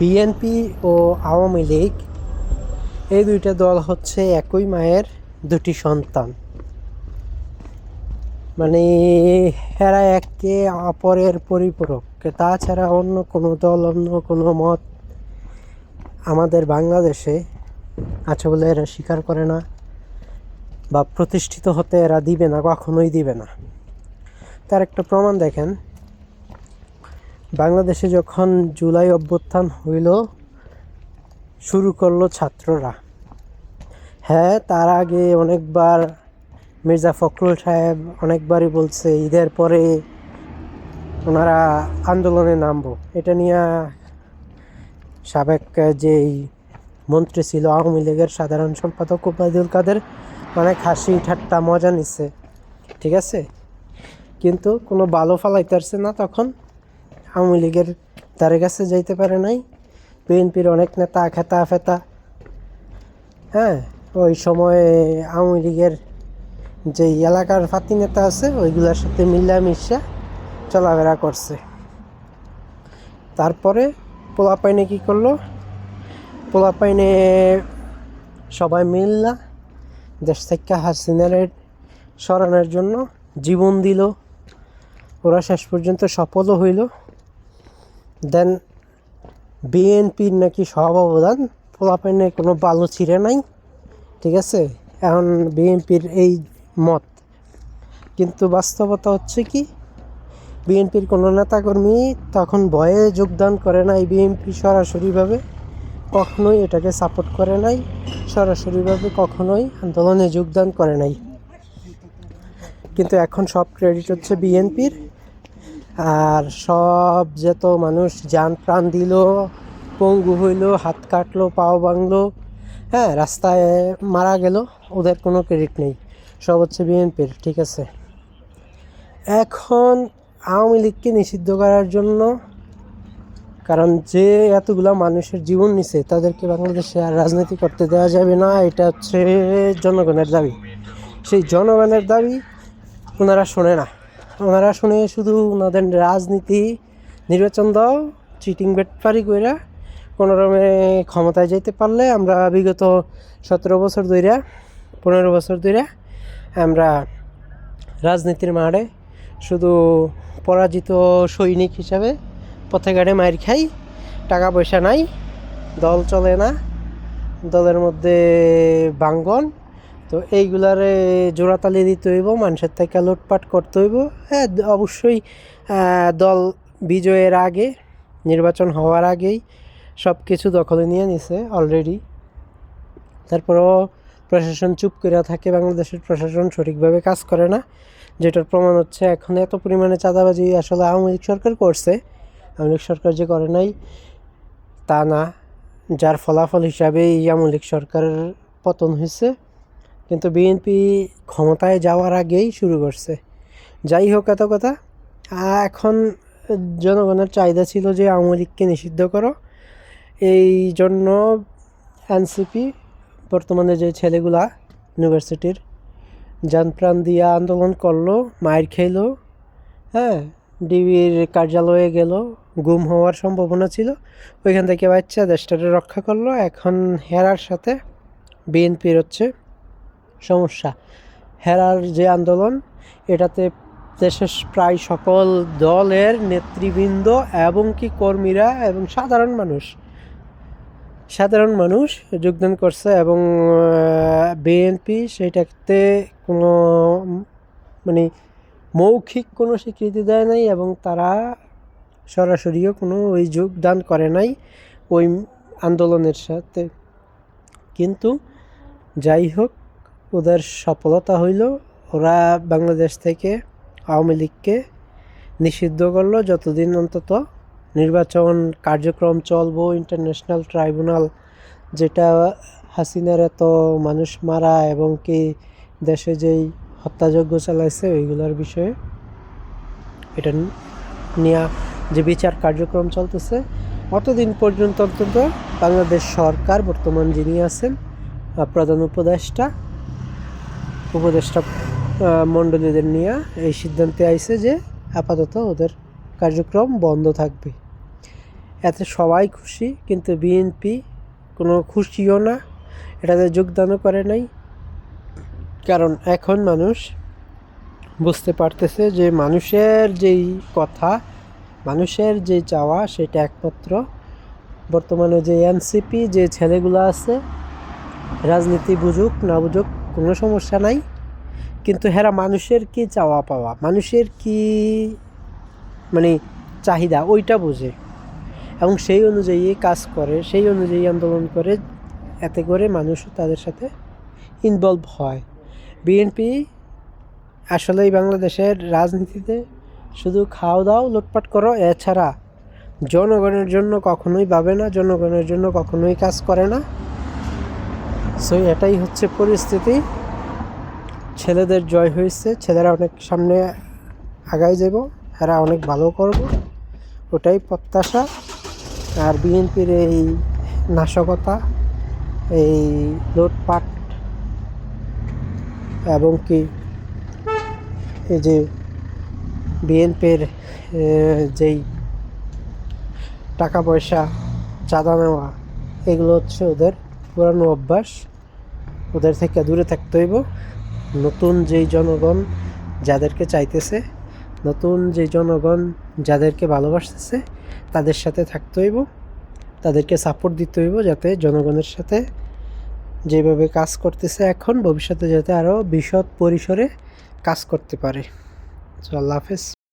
BNP ও আওয়ামী লীগ, এই দুইটা দল হচ্ছে একই মায়ের দুটি সন্তান। মানে এরা একে অপরের পরিপূরক। তাছাড়া অন্য কোনো দল, অন্য কোনো মত আমাদের বাংলাদেশে আছে বলে এরা স্বীকার করে না বা প্রতিষ্ঠিত হতে এরা দিবে না, কখনোই দিবে না। তার একটা প্রমাণ দেখেন। বাংলাদেশে যখন জুলাই অভ্যুত্থান হইল, শুরু করল ছাত্ররা। হ্যাঁ তার আগে অনেকবার মির্জা ফখরুল সাহেব অনেকবারই বলছে, ঈদের পরে ওনারা আন্দোলনে নামবো। এটা নিয়ে সাবেক যেই মন্ত্রী ছিল আওয়ামী লীগের সাধারণ সম্পাদক ওবায়দুল কাদের, অনেক হাসি ঠাট্টা মজা নিচ্ছে, ঠিক আছে? কিন্তু কোনো ভালো ফালাইতে পারছে না তখন। আওয়ামী লীগের তার কাছে যাইতে পারে নাই। বিএনপির অনেক নেতা, খেতা, ফেতা। হ্যাঁ ওই সময়ে আওয়ামী লীগের যে এলাকার ফাতি নেতা আছে, ওইগুলোর সাথে মিলামিশা চলাফেরা করছে। তারপরে পোলাপাইনে কি করল? পোলাপাইনে সবাই মিললা, দেশ থেকে হাসিনার সরানোর জন্য জীবন দিল। ওরা শেষ পর্যন্ত সফলও হইল। দেন বিএনপির নাকি সব অবদান পোলাপাইনে কোনো বালু ছিঁড়ে নাই, ঠিক আছে? এখন বিএনপির এই মত। কিন্তু বাস্তবতা হচ্ছে কি? বিএনপির কোনো নেতাকর্মী তখন ভয়ে যোগদান করে নাই বিএনপি সরাসরিভাবে, কখনোই এটাকে সাপোর্ট করে নাই, সরাসরিভাবে কখনোই আন্দোলনে যোগদান করে নাই। কিন্তু এখন সব ক্রেডিট হচ্ছে বিএনপির আর সব যত মানুষ যান প্রাণ দিল, পঙ্গু হইল, হাত কাটলো, পাও ভাঙলো হ্যাঁ রাস্তায় মারা গেল, ওদের কোনো ক্রেডিট নেই। সব হচ্ছে বিএনপির, ঠিক আছে? এখন আওয়ামী লীগকে নিষিদ্ধ করার জন্য, কারণ যে এতগুলা মানুষের জীবন নিছে, তাদেরকে বাংলাদেশে আর রাজনীতি করতে দেওয়া যাবে না, এটা হচ্ছে জনগণের দাবি। সেই জনগণের দাবি ওনারা শোনে না। ওনারা শুনে শুধু ওনাদের রাজনীতি, নির্বাচন দাও চিটিং বেটপারি কইরা কোনোরকমে ক্ষমতায় যেতে পারলে আমরা বিগত সতেরো বছর ধইরা, পনেরো বছর ধইরা আমরা রাজনীতির মাঠে শুধু পরাজিত সৈনিক হিসাবে পথে ঘাটে মার খাই, টাকা পয়সা নাই, দল চলে না, দলের মধ্যে বাঙ্গন তো এইগুলারে জোড়াতালি দিতে হইব, মানুষের থেকে লুটপাট করতে হইব। হ্যাঁ অবশ্যই দল বিজয়ের আগে, নির্বাচন হওয়ার আগেই সব কিছু দখলে নিয়ে নিছে অলরেডি তারপরেও প্রশাসন চুপ করে থাকে, বাংলাদেশের প্রশাসন সঠিকভাবে কাজ করে না। যেটার প্রমাণ হচ্ছে এখন এত পরিমাণে চাঁদাবাজি আসলে আওয়ামী লীগ সরকার করছে। আওয়ামী লীগ সরকার যে করে নাই, তা না। যার ফলাফল হিসাবে এই আওয়ামী লীগ সরকারের পতন হয়েছে। কিন্তু বিএনপি ক্ষমতায় যাওয়ার আগেই শুরু করছে। যাই হোক, এত কথা। এখন জনগণের চাহিদা ছিল যে আওয়ামী লীগকে নিষিদ্ধ করো। এই জন্য এনসিপি, বর্তমানে যে ছেলেগুলা ইউনিভার্সিটির প্রাণ দিয়ে আন্দোলন করল মায়ের খেলো হ্যাঁ ডিবির কার্যালয়ে গেল, গুম হওয়ার সম্ভাবনা ছিল। ওইখান থেকে বাচ্চা দেশটাকে রক্ষা করল। এখন হেরার সাথে বিএনপির হচ্ছে সমস্যা। হেরার যে আন্দোলন, এটাতে দেশের প্রায় সকল দলের নেতৃবৃন্দ এবং কি কর্মীরা এবং সাধারণ মানুষ সাধারণ মানুষ যোগদান করছে এবং বিএনপি সেটাতে কোনো মানে মৌখিক কোনো স্বীকৃতি দেয় নাই এবং তারা সরাসরিও কোনো ওই যোগদান করে নাই ওই আন্দোলনের সাথে। কিন্তু যাই হোক ওদের সফলতা হইল। ওরা বাংলাদেশ থেকে আওয়ামী লীগকে নিষিদ্ধ করল যতদিন অন্তত। নির্বাচন কার্যক্রম চলবো ইন্টারন্যাশনাল ট্রাইব্যুনাল যেটা হাসিনার এত মানুষ মারা এবং কি দেশে যেই হত্যাযজ্ঞ চালাইছে ওইগুলোর বিষয়ে। এটা নিয়ে যে বিচার কার্যক্রম চলতেছে, অতদিন পর্যন্ত অন্তত বাংলাদেশ সরকার বর্তমান যিনি আছেন প্রধান উপদেষ্টা উপদেষ্টা মণ্ডলীদের নিয়ে এই সিদ্ধান্তে আইছে যে আপাতত ওদের কার্যক্রম বন্ধ থাকবে। এতে সবাই খুশি, কিন্তু বিএনপি কোনো খুশিও না, এটাতে যোগদানও করে নাই। কারণ এখন মানুষ বুঝতে পারতেছে যে মানুষের যেই কথা, মানুষের যে চাওয়া সেটা একমাত্র বর্তমানে যে এনসিপি, যে ছেলেগুলো আছে, রাজনীতি বুঝুক না বুঝুক কোনো সমস্যা নাই। কিন্তু হেরা মানুষের কি চাওয়া পাওয়া? মানুষের কি মানে চাহিদা? ওইটা বোঝে। এবং সেই অনুযায়ী কাজ করে, সেই অনুযায়ী আন্দোলন করে, এতে করে মানুষ তাদের সাথে ইনভলভ হয়। বিএনপি আসলেই বাংলাদেশের রাজনীতিতে শুধু খাওয়া দাও লুটপাট করো, এছাড়া জনগণের জন্য কখনোই ভাবে না, জনগণের জন্য কখনোই কাজ করে না। সো এটাই হচ্ছে পরিস্থিতি। ছেলেদের জয় হয়েছে, ছেলেরা অনেক সামনে আগাই যাব, এরা অনেক ভালো করব, ওটাই প্রত্যাশা। আর বিএনপির এই নাশকতা, এই লুটপাট, এবং কি এই যে বিএনপির যেই টাকা পয়সা, চাঁদা নেওয়া, এগুলো হচ্ছে ওদের পুরানো অভ্যাস। ওদের থেকে দূরে থাকতে হইব। নতুন যেই জনগণ যাদেরকে চাইতেছে, নতুন যে জনগণ যাদেরকে ভালোবাসতেছে, তাদের সাথে থাকতে হইব। তাদেরকে সাপোর্ট দিতে হইব যাতে জনগণের সাথে যেভাবে কাজ করতেছে এখন, ভবিষ্যতে যাতে আরও বিশদ পরিসরে কাজ করতে পারে। তো আল্লাহ হাফেজ।